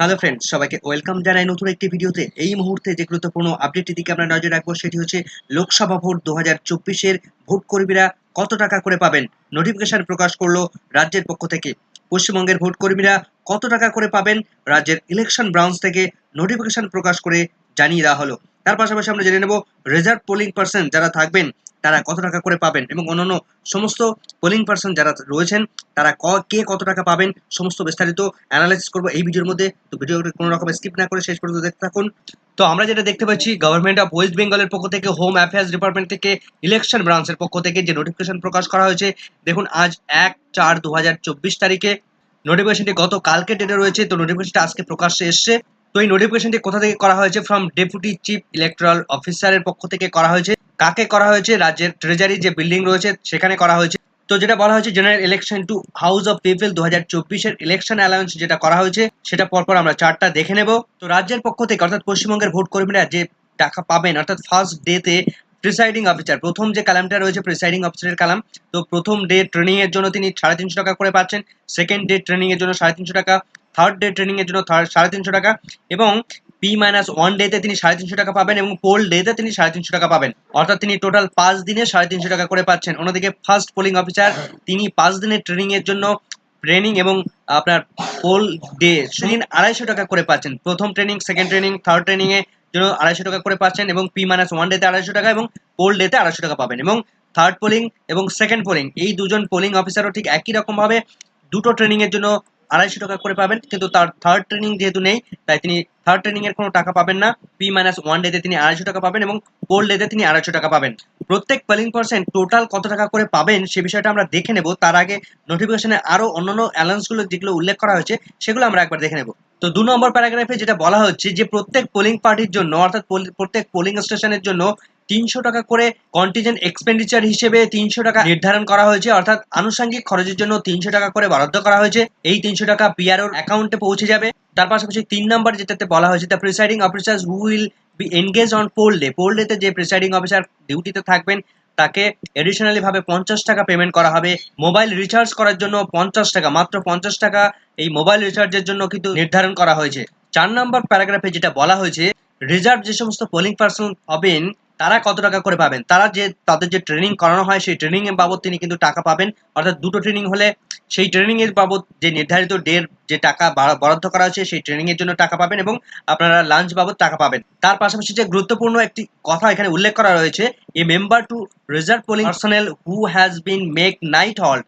Hello friends সবাইকে welcome জানাই নতুন একটি ভিডিওতে। এই মুহূর্তে যে গুরুত্বপূর্ণ আপডেটটি দিকে আমরা নজর রাখব, সেটি হচ্ছে লোকসভা ভোট দু হাজার চব্বিশের ভোট কর্মীরা কত টাকা করে পাবেন? নোটিফিকেশন প্রকাশ করল রাজ্যের পক্ষ থেকে। পশ্চিমবঙ্গের ভোট কর্মীরা কত টাকা করে পাবেন? রাজ্যের ইলেকশন ব্রাঞ্চ থেকে নোটিফিকেশন প্রকাশ করে জানিয়ে দেওয়া হলো। তার পাশাপাশি আমরা জেনে নেব রিজার্ভ পোলিং পার্সন যারা থাকবেন, তারা কত টাকা করে পাবেন এবং অন্যান্য সমস্ত পোলিং পার্সন যারা রয়েছেন, তারা ক- কত টাকা পাবেন, সমস্ত বিস্তারিত অ্যানালাইসিস করব এই ভিডিওর মধ্যে। তো ভিডিওটি কোনো রকম স্কিপ না করে শেষ পর্যন্ত দেখতে থাকুন। তো আমরা যেটা দেখতে পাচ্ছি গভর্নমেন্ট অফ ওয়েস্ট বেঙ্গলের পক্ষ থেকে হোম অ্যাফেয়ার্স ডিপার্টমেন্ট থেকে ইলেকশন ব্রাঞ্চের পক্ষ থেকে যে নোটিফিকেশন প্রকাশ করা হয়েছে, দেখুন আজ এক চার দু তারিখে। নোটিফিকেশনটি গত কালকে ডেটে রয়েছে, তো নোটিফিকেশনটি আজকে প্রকাশ্যে এসছে। এই নোটিফিকেশনটি কোথা থেকে করা হয়েছে? ফ্রম ডেপুটি চিফ ইলেকট্রাল অফিসারের পক্ষ থেকে করা হয়েছে। কাকে করা হয়েছে? রাজ্যের ট্রেজারি যে বিল্ডিং রয়েছে, সেখানে করা হয়েছে। তো যেটা বলা হয়েছে general election to house of people দু হাজার চব্বিশের ইলেকশন অ্যালাউন্স যেটা করা হয়েছে, সেটা পরপর আমরা চারটা দেখে নেব। তো রাজ্যের পক্ষ থেকে, অর্থাৎ পশ্চিমবঙ্গের ভোট কর্মীরা যে টাকা পাবেন, অর্থাৎ ফার্স্ট ডেতে প্রিসাইডিং অফিসার প্রথম যে কালামটা রয়েছে প্রিসাইডিং অফিসারের কালাম, তো প্রথম ডে ট্রেনিং এর জন্য তিনি সাড়ে তিনশো টাকা করে পাচ্ছেন। সেকেন্ড ডে ট্রেনিং এর জন্য সাড়ে তিনশো টাকা থার্ড ডে ট্রেনিং এর জন্য সাড়ে তিনশো টাকা এবং পি মাইনাস ওয়ান ডেতে তিনি সাড়ে তিনশো টাকা পাবেন এবং পোল ডেতে তিনি সাড়ে তিনশো টাকা পাবেন। অর্থাৎ তিনি টোটাল পাঁচ দিনে সাড়ে তিনশো টাকা করে পাচ্ছেন। অন্যদিকে ফার্স্ট পোলিং অফিসার তিনি পাঁচ দিনের ট্রেনিং এর জন্য ট্রেনিং এবং আপনার পোল ডে সেদিন আড়াইশো টাকা করে পাচ্ছেন। প্রথম training second training third training এর জন্য আড়াইশো টাকা করে পাচ্ছেন এবং পি মাইনাস ওয়ান ডেতে আড়াইশো টাকা এবং পোল ডেতে আড়াইশো টাকা পাবেন এবং থার্ড পোলিং এবং সেকেন্ড পোলিং এই দুজন পোলিং অফিসারও ঠিক একই রকম ভাবে দুটো ট্রেনিং এর জন্য আড়াইশো টাকা করে পাবেন, কিন্তু তার থার্ড ট্রেনিং যেহেতু নেই, তাই তিনি থার্ড ট্রেনিং এর কোনো টাকা পাবেন না। পি মাইনাস ওয়ান ডেতে তিনি আড়াইশো টাকা পাবেন এবং পোল ডেতে তিনি আড়াইশো টাকা পাবেন। প্রত্যেক পোলিং পার্সেন্ট টোটাল কত টাকা করে পাবেন, সে বিষয়টা আমরা দেখে নেব। তার আগে নোটিফিকেশনে আরও অন্যান্য অ্যালাউন্সগুলো যেগুলো উল্লেখ করা হয়েছে, সেগুলো আমরা একবার দেখে নেব। তো দু নম্বর প্যারাগ্রাফে যেটা বলা হচ্ছে যে প্রত্যেক পোলিং পার্টির জন্য, অর্থাৎ প্রত্যেক পোলিং স্টেশনের জন্য তিনশো টাকা করে কন্টিজেন্ট এক্সপেন্ডিচার হিসেবে তিনশো টাকা নির্ধারণ করা হয়েছে। অর্থাৎ আনুষঙ্গিক খরচের জন্য তিনশো টাকা করে বরাদ্দ করা হয়েছে। এই তিনশো টাকা পিআরওর অ্যাকাউন্টে পৌঁছে যাবে। তার পাশাপাশি তিন নম্বর যেটাতে বলা হয়েছে the presiding officer will be engage on poll day poll ডেতে যে প্রিসাইডিং অফিসার ডিউটিতে থাকবেন, তাকে এডিশনালি ভাবে পঞ্চাশ টাকা পেমেন্ট করা হবে। মোবাইল রিচার্জ করার জন্য পঞ্চাশ টাকা, মাত্র পঞ্চাশ টাকা এই মোবাইল রিচার্জের জন্য কিন্তু নির্ধারণ করা হয়েছে। চার নম্বর প্যারাগ্রাফে যেটা বলা হয়েছে রিজার্ভ যে সমস্ত পোলিং পার্সন হবেন তারা কত টাকা করে পাবেন? তারা যে, তাদের যে ট্রেনিং করানো হয়, সেই ট্রেনিং এর বাবদ তিনি কিন্তু টাকা পাবেন। অর্থাৎ দুটো ট্রেনিং হলে সেই ট্রেনিং এর বাবদ যে নির্ধারিত ডের যে টাকা বরাদ্দ করা হয়েছে, সেই ট্রেনিং এর জন্য টাকা পাবেন এবং আপনারা লাঞ্চ বাবদ টাকা পাবেন। তার পাশাপাশি যে গুরুত্বপূর্ণ একটি কথা এখানে উল্লেখ করা রয়েছে a member to reserve polling personnel who has been make night halt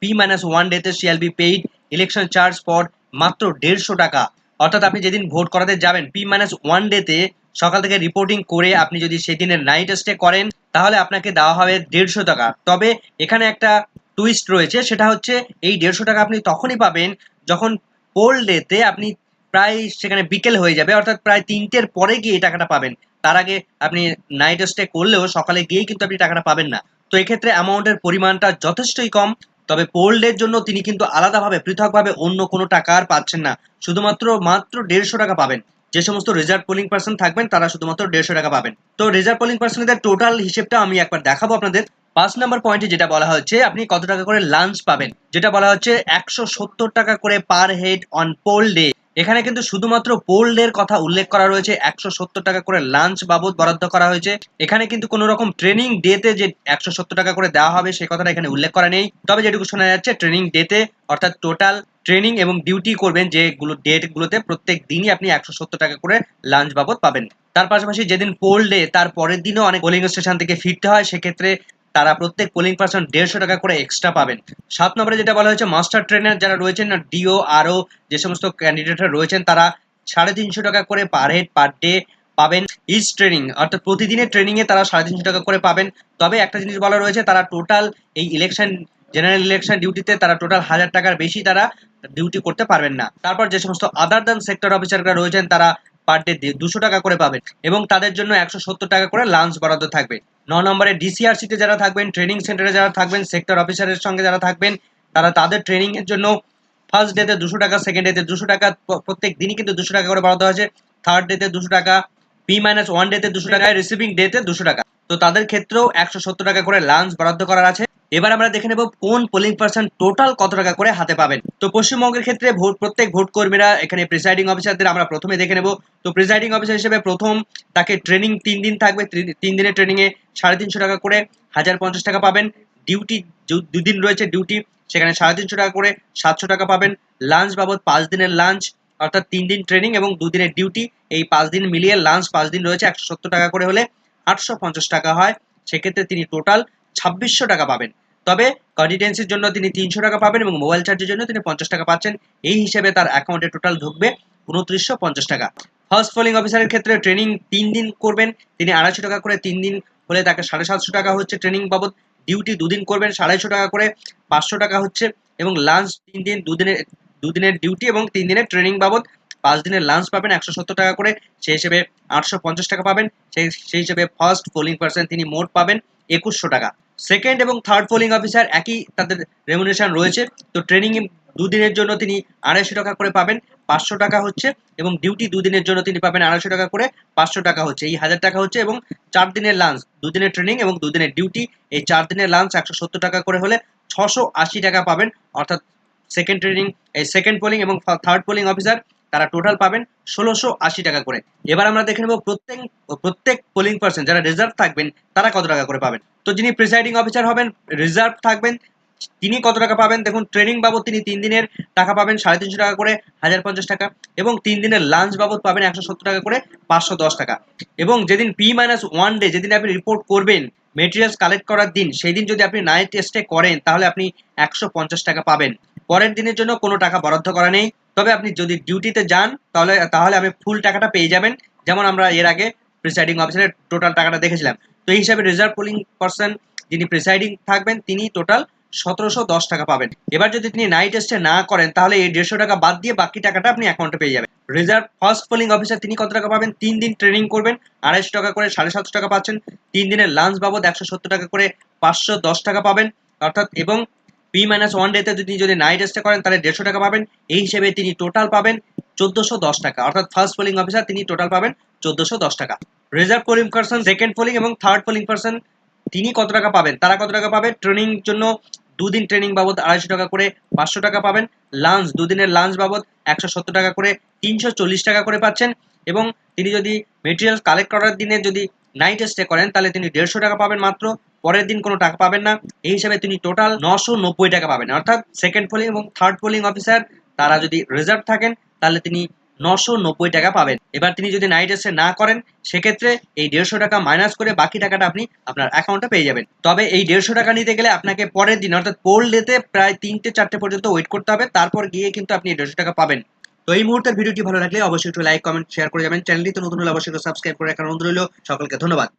P minus one ডেতে shall be paid election charge for মাত্র দেড়শো টাকা। অর্থাৎ আপনি যেদিন ভোট করাতে যাবেন পি মাইনাস ওয়ান ডেতে সকাল থেকে রিপোর্টিং করে আপনি যদি সেদিনের নাইট স্টে করেন, তাহলে আপনাকে দেওয়া হবে দেড়শো টাকা। তবে এখানে একটা টুইস্ট রয়েছে, সেটা হচ্ছে এই দেড়শো টাকা আপনি তখনই পাবেন যখন পোল ডেতে আপনি প্রায় সেখানে বিকেল হয়ে যাবে, অর্থাৎ প্রায় তিনটের পরে গিয়ে এই টাকাটা পাবেন। তার আগে আপনি নাইট স্টে করলেও সকালে গিয়েই কিন্তু আপনি টাকাটা পাবেন না। তো এক্ষেত্রে অ্যামাউন্টের পরিমাণটা যথেষ্টই কম। তবে পোল্ডের জন্য তিনি কিন্তু আলাদাভাবে, পৃথকভাবে অন্য কোনো টাকা আর পাচ্ছেন না। শুধুমাত্র মাত্র দেড়শো টাকা পাবেন। যে সমস্ত রিজার্ভ পোলিং পার্সন থাকবেন, তারা শুধুমাত্র দেড়শো টাকা পাবেন। তো রিজার্ভ পোলিং পার্সনদের টোটাল হিসেবটা আমি একবার দেখাবো আপনাদের। পাঁচ নম্বর পয়েন্টে যেটা বলা হচ্ছে, আপনি কত টাকা করে লাঞ্চ পাবেন? যেটা বলা হচ্ছে একশো সত্তর টাকা করে per head on poll day এখানে কিন্তু শুধুমাত্র পোল ডের কথা উল্লেখ করা রয়েছে। একশো সত্তর টাকা করে লাঞ্চ বাবদ বরাদ্দ করা হয়েছে। এখানে কিন্তু কোনো রকম ট্রেনিং ডেতে যে একশো সত্তর টাকা করে দেওয়া হবে সেই কথাটা এখানে উল্লেখ করা নেই। তবে যেটুকু শোনা যাচ্ছে ট্রেনিং ডেতে অর্থাৎ টোটাল ট্রেনিং এবং ডিউটি করবেন যেগুলো ডেট গুলোতে প্রত্যেক দিনই আপনি একশো সত্তর টাকা করে লাঞ্চ বাবদ পাবেন। তার পাশাপাশি যেদিন পোল ডে তার পরের দিনও অনেক পোলিং স্টেশন থেকে ফিরতে হয়। সেক্ষেত্রে তারা প্রত্যেক পোলিং পার্সন দেড়শো টাকা করে এক্সট্রা পাবেন। সাত নম্বরে যেটা বলা হয়েছে মাস্টার ট্রেনার যারা রয়েছেন ডিও আরও যে সমস্ত ক্যান্ডিডেটরা রয়েছেন, তারা সাড়ে তিনশো টাকা করে পার হেড পার ডে পাবেন। ইজ ট্রেনিং অর্থাৎ প্রতিদিনের ট্রেনিংয়ে তারা সাড়ে তিনশো টাকা করে পাবেন। তবে একটা জিনিস বলা রয়েছে, তারা টোটাল এই ইলেকশন জেনারেল ইলেকশন ডিউটিতে তারা টোটাল হাজার টাকার বেশি তারা ডিউটি করতে পারবেন না। তারপর যে সমস্ত আদার দান সেক্টর অফিসাররা রয়েছেন, তারা পার ডে দুশো টাকা করে পাবেন এবং তাদের জন্য একশো সত্তর টাকা করে লাঞ্চ বরাদ্দ থাকবে। ন নম্বরে ডিসিআরসি তে যারা থাকবেন ট্রেনিং সেন্টারে যারা থাকবেন সেক্টর অফিসারের সঙ্গে যারা থাকবেন, তারা তাদের ট্রেনিং এর জন্য ফার্স্ট ডেতে দুশো টাকা সেকেন্ড ডেতে দুশো টাকা প্রত্যেক দিনই কিন্তু দুশো টাকা করে বরাদ্দ আছে থার্ড ডেতে দুশো টাকা পি মাইনাস ওয়ান ডেতে দুশো টাকা রিসিভিং ডেতে দুশো টাকা। তো তাদের ক্ষেত্রেও একশো সত্তর টাকা করে লাঞ্চ বরাদ্দ করার আছে। এবার আমরা দেখে নেব কোন পোলিং পার্সন টোটাল কত টাকা করে হাতে পাবেন। তো পশ্চিমবঙ্গের ক্ষেত্রে ভোট, প্রত্যেক ভোট কর্মীরা এখানে প্রিসাইডিং অফিসারদের আমরা প্রথমে দেখে নেব। তো প্রিসাইডিং অফিসার হিসেবে প্রথম তাকে ট্রেনিং তিন দিন থাকবে। তিন দিনের ট্রেনিং এ সাড়ে তিনশো টাকা করে হাজার পঞ্চাশ টাকা পাবেন। ডিউটি দুদিন রয়েছে ডিউটি সেখানে সাড়ে তিনশো টাকা করে সাতশো টাকা পাবেন। লাঞ্চ বাবদ পাঁচ দিনের লাঞ্চ অর্থাৎ তিন দিন ট্রেনিং এবং দুদিনের ডিউটি এই পাঁচ দিন মিলিয়ে লাঞ্চ পাঁচ দিন রয়েছে একশো সত্তর টাকা করে হলে আটশো পঞ্চাশ টাকা হয়। সেক্ষেত্রে তিনি টোটাল ছাব্বিশশো টাকা পাবেন। তবে কন্টিটেন্সির জন্য তিনি তিনশো টাকা পাবেন এবং মোবাইল চার্জের জন্য তিনি পঞ্চাশ টাকা পাচ্ছেন। এই হিসেবে তার অ্যাকাউন্টে টোটাল ঢুকবে উনত্রিশশো পঞ্চাশ টাকা। ফার্স্ট পোলিং অফিসারের ক্ষেত্রে ট্রেনিং তিন দিন করবেন। তিনি আড়াইশো টাকা করে তিন দিন হলে তাকে সাড়ে সাতশো টাকা হচ্ছে ট্রেনিং বাবদ। ডিউটি দুদিন করবেন সাড়াইশো টাকা করে পাঁচশো টাকা হচ্ছে। এবং লাঞ্চ তিন দিন দুদিনের দুদিনের ডিউটি এবং তিন দিনের ট্রেনিং বাবদ। পাঁচ দিনের লাঞ্চ পাবেন, একশো সত্তর টাকা করে। সেই হিসেবে আটশো পঞ্চাশ টাকা পাবেন। সেই সেই হিসেবে ফার্স্ট পোলিং পার্সন তিনি মোট পাবেন একুশশো টাকা। সেকেন্ড এবং থার্ড পোলিং অফিসার একই তাদের রেমুনেশন রয়েছে। তো ট্রেনিং দুদিনের জন্য তিনি আড়াইশো টাকা করে পাবেন, পাঁচশো টাকা হচ্ছে, এবং ডিউটি দুদিনের জন্য তিনি পাবেন আড়াইশো টাকা করে, পাঁচশো টাকা হচ্ছে। এই হাজার টাকা হচ্ছে এবং চার দিনের লাঞ্চ দুদিনের ট্রেনিং এবং দুদিনের ডিউটি এই চার দিনের লাঞ্চ একশো সত্তর টাকা করে হলে ছশো আশি টাকা পাবেন। অর্থাৎ সেকেন্ড ট্রেনিং এই সেকেন্ড পোলিং এবং থার্ড পোলিং অফিসার তারা টোটাল পাবেন ষোলোশো আশি টাকা করে। এবার আমরা দেখে নেব প্রত্যেক প্রত্যেক পোলিং পার্সন যারা রিজার্ভ থাকবেন, তারা কত টাকা করে পাবেন? তো যিনি প্রিসাইডিং অফিসার হবেন রিজার্ভ থাকবেন, তিনি কত টাকা পাবেন? দেখুন ট্রেনিং বাবদ তিনি তিন দিনের টাকা পাবেন, সাড়ে তিনশো টাকা করে, হাজার পঞ্চাশ টাকা, এবং তিন দিনের লাঞ্চ বাবদ পাবেন একশো সত্তর টাকা করে, পাঁচশো দশ টাকা। এবং যেদিন পি মাইনাস ওয়ান ডে যেদিন আপনি রিপোর্ট করবেন মেটেরিয়ালস কালেক্ট করার দিন, সেই দিন যদি আপনি নাইট টেস্টে করেন, তাহলে আপনি একশো পঞ্চাশ টাকা পাবেন। পরের দিনের জন্য কোনো টাকা বরাদ্দ করা নেই। তবে আপনি যদি ডিউটিতে যান, তাহলে তাহলে আপনি ফুল টাকাটা পেয়ে যাবেন। যেমন আমরা এর আগে প্রিসাইডিং অফিসারের টোটাল টাকাটা দেখেছিলাম। তো এই হিসাবে রিজার্ভ পোলিং পার্সন যিনি প্রিসাইডিং থাকবেন, তিনি টোটাল সতেরোশো দশ টাকা পাবেন। এবার যদি তিনি নাইট টেস্টে না করেন, তাহলে এই দেড়শো টাকা বাদ দিয়ে বাকি টাকাটা আপনি অ্যাকাউন্টে পেয়ে যাবেন। রিজার্ভ ফার্স্ট পোলিং অফিসার তিনি কত টাকা পাবেন? তিন দিন ট্রেনিং করবেন, আড়াইশো টাকা করে সাড়ে সাতশো টাকা পাচ্ছেন। তিন দিনের লাঞ্চ বাবদ একশো সত্তর টাকা করে পাঁচশো দশ টাকা পাবেন। অর্থাৎ এবং পি মাইনাস ওয়ান ডেতে যদি যদি নাইট টেস্টে করেন, তাহলে দেড়শো টাকা পাবেন। এই হিসেবে তিনি টোটাল পাবেন চোদ্দশো দশ টাকা। অর্থাৎ ফার্স্ট পোলিং অফিসার তিনি টোটাল পাবেন চোদ্দশো দশ টাকা। Reserve polling person second polling এবং থার্ড পোলিং পার্সন তিনি কত টাকা পাবেন? তারা কত টাকা পাবেন ট্রেনিং জন্য দুদিন ট্রেনিং বাবদ আড়াইশো টাকা করে পাঁচশো টাকা পাবেন। লাঞ্চ দুদিনের লাঞ্চ বাবদ একশো সত্তর টাকা করে তিনশো চল্লিশ টাকা করে পাচ্ছেন। এবং তিনি যদি মেটেরিয়াল কালেক্ট করার দিনে যদি নাইট স্টে করেন, তাহলে তিনি দেড়শো টাকা পাবেন মাত্র। পরের দিন কোনো টাকা পাবেন না। এই হিসাবে তিনি টোটাল নশো নব্বই টাকা পাবেন। অর্থাৎ সেকেন্ড পোলিং এবং থার্ড পোলিং অফিসার তারা যদি রিজার্ভ থাকেন, তাহলে তিনি নশো নব্বই টাকা পাবেন। এবার তিনি যদি নাইট এসে না করেন, সেক্ষেত্রে এই দেড়শো টাকা মাইনাস করে বাকি টাকাটা আপনি আপনার অ্যাকাউন্টে পেয়ে যাবেন। তবে এই দেড়শো টাকা নিতে গেলে আপনাকে পরের দিন, অর্থাৎ পোল ডেতে প্রায় তিনটে চারটে পর্যন্ত ওয়েট করতে হবে। তারপর গিয়ে কিন্তু আপনি এই দেড়শো টাকা পাবেন। তো এই মুহূর্তের ভিডিওটি ভালো লাগলে অবশ্যই একটু লাইক কমেন্ট শেয়ার করে যাবেন। চ্যানেলটি তো নতুন হলে অবশ্যই সাবস্ক্রাইব করে রাখার অনুরোধ রইল। সকলকে ধন্যবাদ।